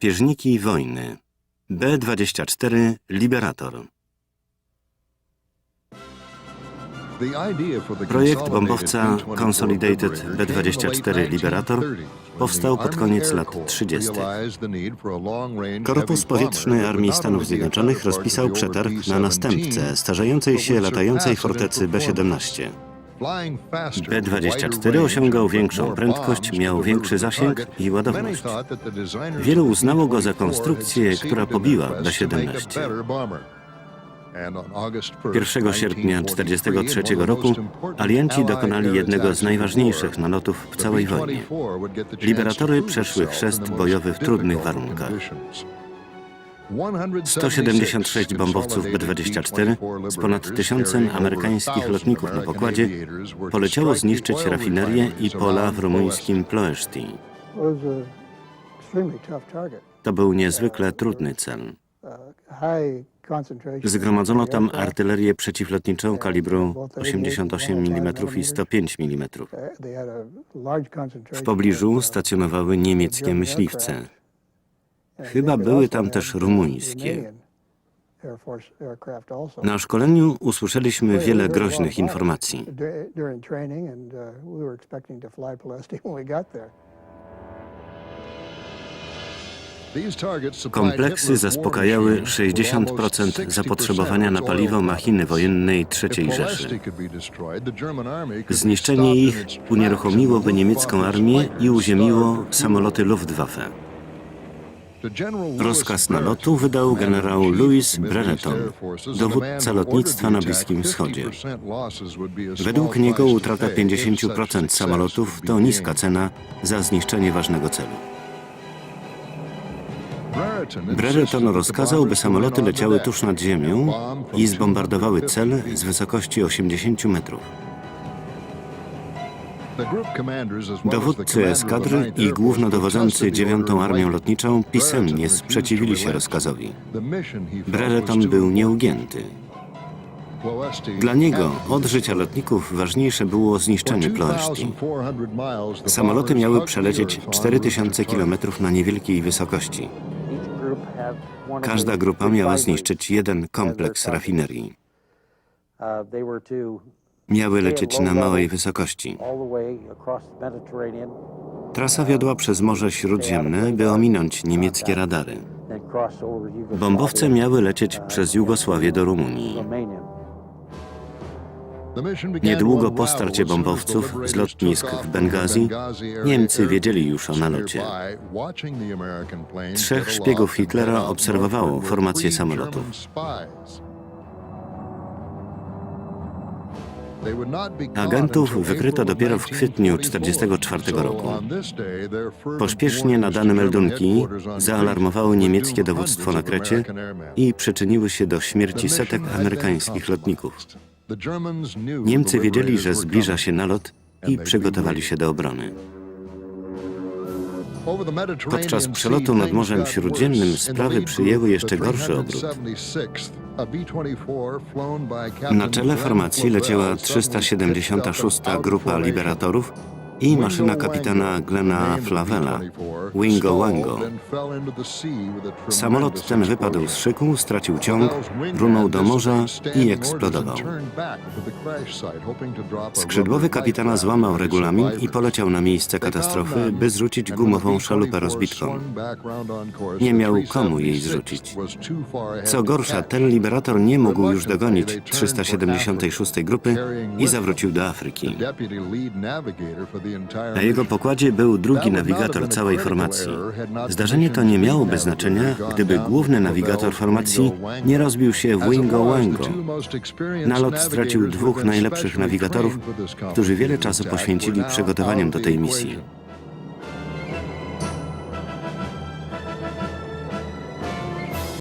Drapieżniki wojny. B-24 Liberator. Projekt bombowca Consolidated B-24 Liberator powstał pod koniec lat 30. Korpus Powietrzny Armii Stanów Zjednoczonych rozpisał przetarg na następcę starzejącej się latającej fortecy B-17. B-24 osiągał większą prędkość, miał większy zasięg i ładowność. Wielu uznało go za konstrukcję, która pobiła B-17. 1 sierpnia 1943 roku alianci dokonali jednego z najważniejszych nalotów w całej wojnie. Liberatory przeszły chrzest bojowy w trudnych warunkach. 176 bombowców B-24 z ponad tysiącem amerykańskich lotników na pokładzie poleciało zniszczyć rafinerię i pola w rumuńskim Ploeszti. To był niezwykle trudny cel. Zgromadzono tam artylerię przeciwlotniczą kalibru 88 mm i 105 mm. W pobliżu stacjonowały niemieckie myśliwce. Chyba były tam też rumuńskie. Na szkoleniu usłyszeliśmy wiele groźnych informacji. Kompleksy zaspokajały 60% zapotrzebowania na paliwo machiny wojennej III Rzeszy. Zniszczenie ich unieruchomiłoby niemiecką armię i uziemiło samoloty Luftwaffe. Rozkaz nalotu wydał generał Louis Brereton, dowódca lotnictwa na Bliskim Wschodzie. Według niego utrata 50% samolotów to niska cena za zniszczenie ważnego celu. Brereton rozkazał, by samoloty leciały tuż nad ziemią i zbombardowały cel z wysokości 80 metrów. Dowódcy eskadry i głównodowodzący dziewiątą Armią Lotniczą pisemnie sprzeciwili się rozkazowi. Brereton był nieugięty. Dla niego od życia lotników ważniejsze było zniszczenie Ploeszti. Samoloty miały przelecieć 4000 km na niewielkiej wysokości. Każda grupa miała zniszczyć jeden kompleks rafinerii. Miały lecieć na małej wysokości. Trasa wiodła przez Morze Śródziemne, by ominąć niemieckie radary. Bombowce miały lecieć przez Jugosławię do Rumunii. Niedługo po starcie bombowców z lotnisk w Bengazi Niemcy wiedzieli już o nalocie. Trzech szpiegów Hitlera obserwowało formację samolotów. Agentów wykryto dopiero w kwietniu 1944 roku. Pośpiesznie nadane meldunki zaalarmowały niemieckie dowództwo na Krecie i przyczyniły się do śmierci setek amerykańskich lotników. Niemcy wiedzieli, że zbliża się nalot i przygotowali się do obrony. Podczas przelotu nad Morzem Śródziemnym sprawy przyjęły jeszcze gorszy obrót. Na czele formacji leciała 376. Grupa Liberatorów i maszyna kapitana Glena Flavela, Wingo Wango. Samolot ten wypadł z szyku, stracił ciąg, runął do morza i eksplodował. Skrzydłowy kapitana złamał regulamin i poleciał na miejsce katastrofy, by zrzucić gumową szalupę rozbitką. Nie miał komu jej zrzucić. Co gorsza, ten liberator nie mógł już dogonić 376 grupy i zawrócił do Afryki. Na jego pokładzie był drugi nawigator całej formacji. Zdarzenie to nie miałoby znaczenia, gdyby główny nawigator formacji nie rozbił się w Wingo Wango. Nalot stracił dwóch najlepszych nawigatorów, którzy wiele czasu poświęcili przygotowaniom do tej misji.